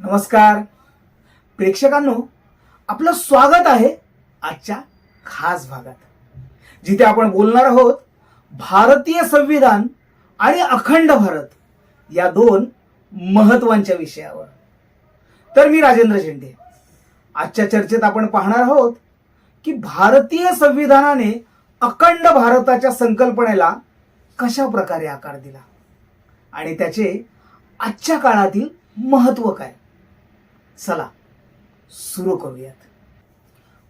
नमस्कार. प्रेक्षकांनो आपलं स्वागत आहे आजच्या खास भागात. जिथे आपण बोलणार आहोत भारतीय संविधान आणि अखंड भारत या दोन महत्वांच्या विषयावर. तर मी राजेंद्र शेंडे आजच्या चर्चेत आपण पाहणार आहोत की भारतीय संविधानाने अखंड भारताच्या संकल्पनेला कशा प्रकारे आकार दिला? आणि त्याचे आजच्या काळातील महत्त्व काय? चला सुरू करूयात.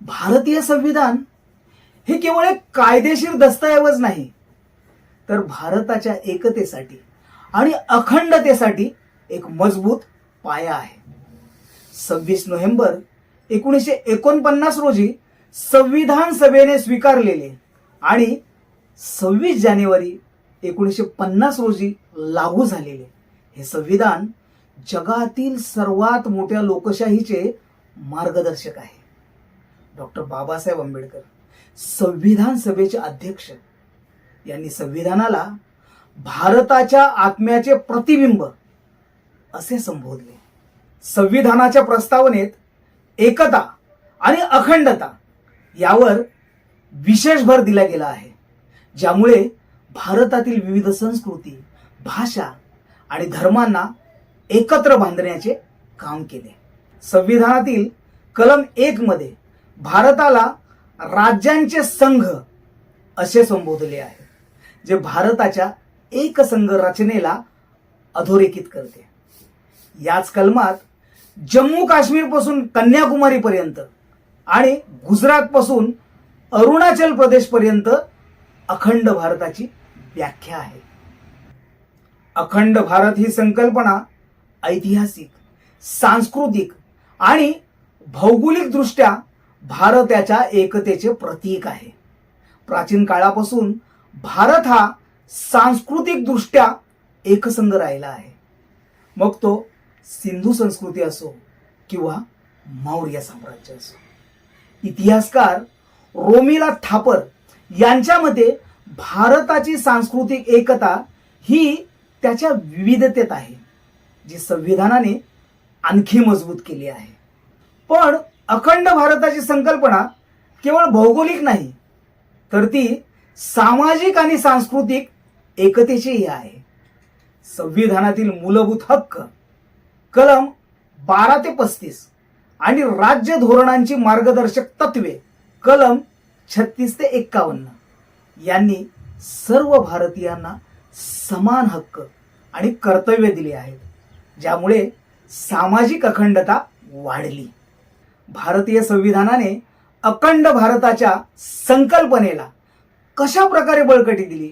भारतीय संविधान हे केवळ एक कायदेशीर दस्तऐवज नाही तर भारताच्या एकतेसाठी आणि अखंडतेसाठी एक मजबूत पाया आहे. सव्वीस नोव्हेंबर एकोणीसशे एकोणपन्नास रोजी संविधान सभेने स्वीकारलेले आणि सव्वीस जानेवारी एकोणीसशे पन्नास रोजी लागू झालेले हे संविधान जगातील सर्वात मोठ्या लोकशाहीचे मार्गदर्शक आहे. डॉक्टर बाबासाहेब आंबेडकर संविधान सभेचे अध्यक्ष यांनी संविधानाला भारताच्या आत्म्याचे प्रतिबिंब असे संबोधले. संविधानाच्या प्रस्तावनेत एकता आणि अखंडता यावर विशेष भर दिला गेला आहे ज्यामुळे भारतातील विविध संस्कृती भाषा आणि धर्मांना एकत्र बांधण्याचे काम केले. संविधानातील कलम एक मध्ये भारताला राज्यांचे संघ असे संबोधले आहे जे भारताच्या एकसंघ रचनेला अधोरेखित करते. याच कलमात जम्मू काश्मीरपासून कन्याकुमारी पर्यंत आणि गुजरात पासून अरुणाचल प्रदेश पर्यंत अखंड भारताची व्याख्या आहे. अखंड भारत ही संकल्पना ऐतिहासिक सांस्कृतिक आणि भौगोलिकदृष्ट्या भारताच्या एकतेचे प्रतीक आहे. प्राचीन काळापासून भारत हा सांस्कृतिकदृष्ट्या एकसंघ राहिला आहे. मग तो सिंधू संस्कृती असो किंवा मौर्य साम्राज्य असो. इतिहासकार रोमिला थापर यांच्या मते भारताची सांस्कृतिक एकता ही त्याच्या विविधतेत आहे. जी संविधानाने आणखी मजबूत केली आहे. पण अखंड भारताची संकल्पना केवळ भौगोलिक नाही तर ती सामाजिक आणि सांस्कृतिक एकतेचीही आहे. संविधानातील मूलभूत हक्क कलम बारा ते पस्तीस आणि राज्य धोरणांची मार्गदर्शक तत्वे कलम छत्तीस ते एक्कावन्न यांनी सर्व भारतीयांना समान हक्क आणि कर्तव्य दिले आहेत. ज्यामुळे सामाजिक अखंडता वाढली. भारतीय संविधानाने अखंड भारताच्या संकल्पनेला कशा प्रकारे बळकटी दिली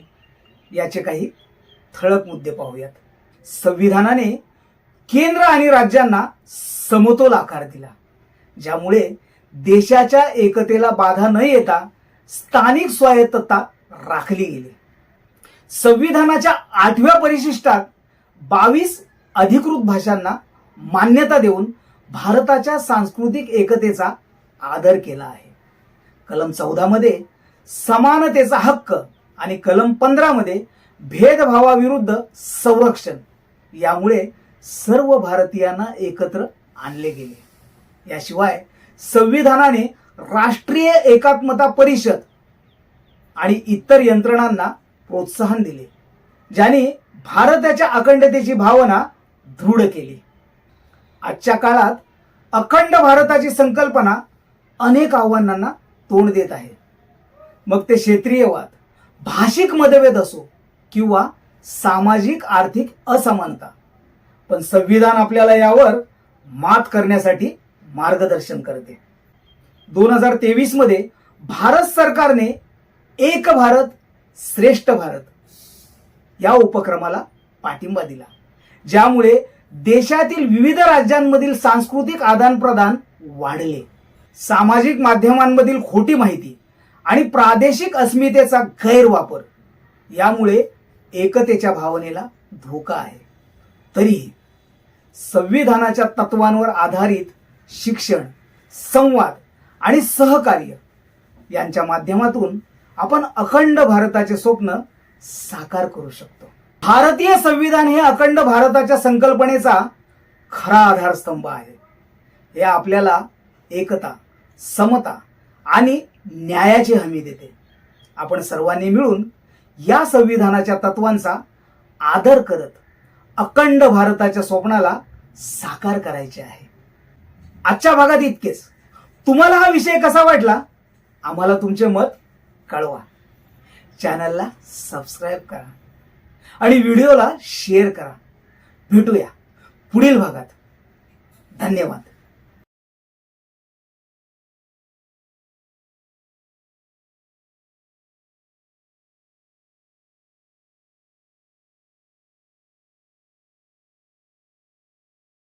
याचे काही ठळक मुद्दे पाहूयात. संविधानाने केंद्र आणि राज्यांना समतोल आकार दिला ज्यामुळे देशाच्या एकतेला बाधा न येता स्थानिक स्वायत्तता राखली गेली. संविधानाच्या आठव्या परिशिष्टात बावीस अधिकृत भाषांना मान्यता देऊन भारताच्या सांस्कृतिक एकतेचा आदर केला आहे. कलम चौदा मध्ये समानतेचा हक्क आणि कलम पंधरा मध्ये भेदभावाविरुद्ध संरक्षण यामुळे सर्व भारतीयांना एकत्र आणले गेले. याशिवाय संविधानाने राष्ट्रीय एकात्मता परिषद आणि इतर यंत्रणांना प्रोत्साहन दिले ज्याने भारताच्या अखंडतेची भावना दृढ केली. आजच्या काळात अखंड भारताची संकल्पना अनेक आव्हानांना तोंड देत आहे. मग ते क्षेत्रीयवाद भाषिक मतभेद असो किंवा सामाजिक आर्थिक असमानता. पण संविधान आपल्याला यावर मात करण्यासाठी मार्गदर्शन करते. दोन हजार तेवीसमध्ये भारत सरकारने एक भारत श्रेष्ठ भारत या उपक्रमाला पाठिंबा दिला. ज्यामुळे देशातील विविध राज्यांमधील सांस्कृतिक आदान प्रदान वाढले. सामाजिक माध्यमांमधील खोटी माहिती आणि प्रादेशिक अस्मितेचा गैरवापर यामुळे एकतेच्या भावनेला धोका आहे. तरीही संविधानाच्या तत्वांवर आधारित शिक्षण संवाद आणि सहकार्य यांच्या माध्यमातून आपण अखंड भारताचे स्वप्न साकार करू शकतो. भारतीय संविधान हे अखंड भारताच्या संकल्पनेचा खरा आधारस्तंभ आहे. हे आपल्याला एकता समता आणि न्यायाची हमी देते. आपण सर्वांनी मिळून या संविधानाच्या तत्वांचा आदर करत अखंड भारताच्या स्वप्नाला साकार करायचे आहे. आजच्या भागात इतकेच. तुम्हाला हा विषय कसा वाटला? आम्हाला तुमचे मत कळवा. चॅनलला सबस्क्राईब करा. आणि व्हिडिओला शेअर करा. भेटूया. पुढील भागात. धन्यवाद.